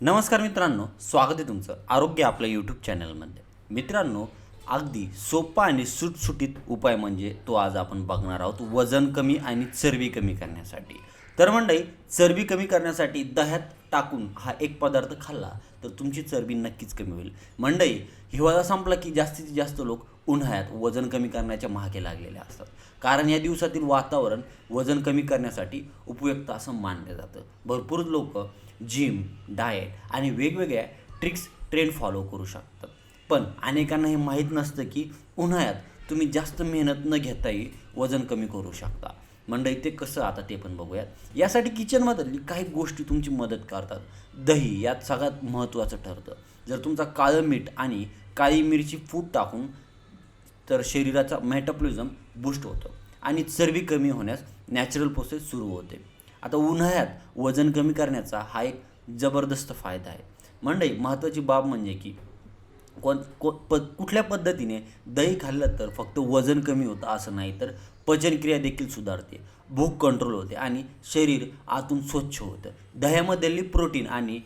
नमस्कार मित्रांनो स्वागत आहे तुमचं आरोग्य आपल्या यूट्यूब चॅनलमध्ये मित्रांनो अगदी सोपा आणि सुटसुटीत उपाय म्हणजे तो आज आपण बघणार आहोत वजन कमी आणि चरबी कमी करण्यासाठी. तर मंडळी चरबी कमी करण्यासाठी दह्यात टाकून हा एक पदार्थ खाल्ला तर तुमची चरबी नक्कीच कमी होईल. मंडई हिवाळा संपला की जास्तीत जास्त लोक उन्हाळ्यात वजन कमी करण्याच्या मागे लागलेले असतात. कारण या दिवसातील वातावरण वजन कमी करण्यासाठी उपयुक्त असं मानलं जातं. भरपूर लोक जिम डाएट आणि वेगवेगळ्या ट्रिक्स ट्रेंड फॉलो करू शकतात. पण अनेकांना हे माहीत नसतं की उन्हाळ्यात तुम्ही जास्त मेहनत न घेताही वजन कमी करू शकता. मंडई ते कसं आता ते पण बघूयात. यासाठी किचनमधली काही गोष्टी तुमची मदत करतात. दही यात सगळ्यात महत्त्वाचं ठरतं. जर तुमचा काळं मीठ आणि काळी मिरची फूट टाकून तर शरीराचा मेटाबॉलिझम बूस्ट होतं आणि चरबी कमी होण्यास नॅचरल प्रोसेस सुरू होते. आता उन्हाळ्यात वजन कमी करण्याचा हा एक जबरदस्त फायदा आहे. मंडई महत्त्वाची बाब म्हणजे की कोण को प कुठल्या पद्धतीने दही खाल्लं तर फक्त वजन कमी होतं असं नाही तर पचनक्रिया देखील सुधारते भूक कंट्रोल होते आणि शरीर आतून स्वच्छ होतं. दह्यामधली प्रोटीन आणि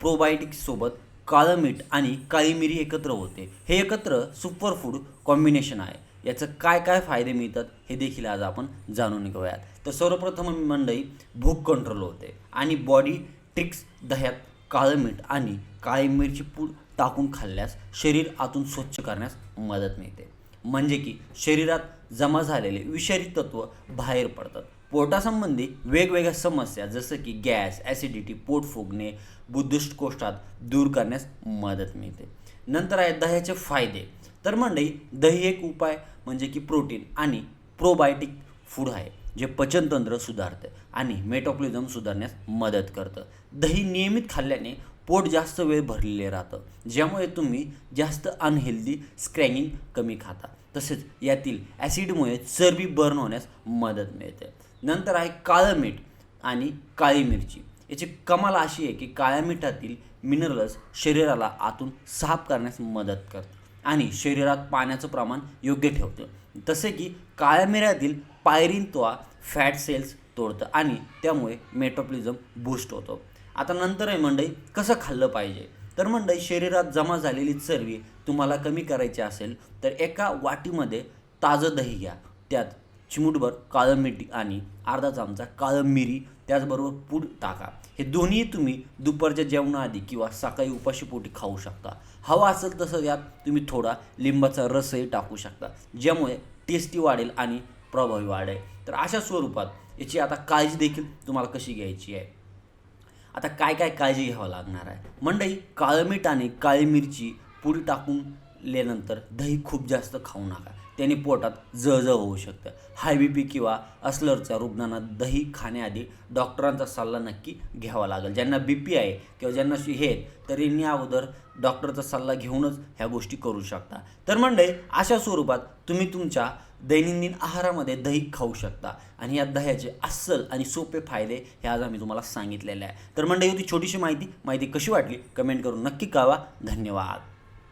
प्रोबायोटिक्ससोबत काळं मीठ आणि काळी मिरी एकत्र होते. हे एकत्र सुपरफूड कॉम्बिनेशन आहे. याचं काय काय फायदे मिळतात हे देखील आज आपण जाणून घेऊयात. तर सर्वप्रथम मंडई भूक कंट्रोल होते आणि बॉडी ट्रिक्स दह्यात काळं मीठ आणि काळी मिरची पूड टाकून खाल्ल्यास शरीर आतून स्वच्छ करण्यास मदत मिळते. म्हणजे की शरीरात जमा झालेले विषारी तत्व बाहेर पडतात. पोटासंबंधी वेगवेगळ्या समस्या जसं की गॅस ॲसिडिटी पोट फुगणे बुद्धिस्टकोष्ठात दूर करण्यास मदत मिळते. नंतर आहे दह्याचे फायदे. तर मंडळी दही एक उपाय म्हणजे की प्रोटीन आणि प्रोबायोटिक फूड आहे जे पचनतंत्र सुधारतं आणि मेटाबॉलिझम सुधारण्यास मदत करतं. दही नियमित खाल्ल्याने पोट जास्त वेळ भरलेले राहतं. ज्यामुळे तुम्ही जास्त अनहेल्दी स्क्रॅगिंग कमी खाता. तसेच यातील ॲसिडमुळे चरबी बर्न होण्यास मदत मिळते. नंतर आहे काळं मीठ आणि काळी मिरची. याची कमाल अशी आहे की काळ्या मिठातील मिनरल्स शरीराला आतून साफ करण्यास मदत करते आणि शरीरात पाण्याचं प्रमाण योग्य ठेवतं. तसे की काळ्या मिऱ्यातील पायरिनत्वा फॅट सेल्स तोडतं आणि त्यामुळे मेटाबॉलिझम बूस्ट होतो. आता नंतर आहे मंडई कसं खाल्लं पाहिजे? तर मंडई शरीरात जमा झालेली चरबी तुम्हाला कमी करायची असेल तर एका वाटीमध्ये ताजं दही घ्या. त्यात चिमूटभर काळं मीठ आणि अर्धा चमचा काळं मिरी त्याचबरोबर पूड टाका. हे दोन्ही तुम्ही दुपारच्या जेवणाआधी किंवा सकाळी उपाशीपोटी खाऊ शकता. हवा असेल तसं यात तुम्ही थोडा लिंबाचा रसही टाकू शकता ज्यामुळे टेस्टी वाढेल आणि प्रभावी वाढेल. तर अशा स्वरूपात याची आता काळजी देखील तुम्हाला कशी घ्यायची आहे? आता काय काय काळजी घ्यावं लागणार आहे? मंडई काळं मीठ आणि काळी मिरची पुडी टाकून लेनंतर दही खूप जास्त खाऊ नका. त्याने पोटात जळजळ होऊ शकतं. हाय बी पी किंवा अस्लरच्या रुग्णांना दही खाण्याआधी डॉक्टरांचा सल्ला नक्की घ्यावा लागेल. ज्यांना बी पी आहे किंवा ज्यांना हे आहेत, तर यांनी अगोदर डॉक्टरचा सल्ला घेऊनच ह्या गोष्टी करू शकता. तर मंडळी अशा स्वरूपात तुम्ही तुमच्या दैनंदिन आहारामध्ये दही खाऊ शकता. आणि या दह्याचे अस्सल आणि सोपे फायदे हे आज आम्ही तुम्हाला सांगितलेले आहे. तर मंडळी होती छोटीशी माहिती माहिती कशी वाटली? कमेंट करून नक्की कळवा. धन्यवाद.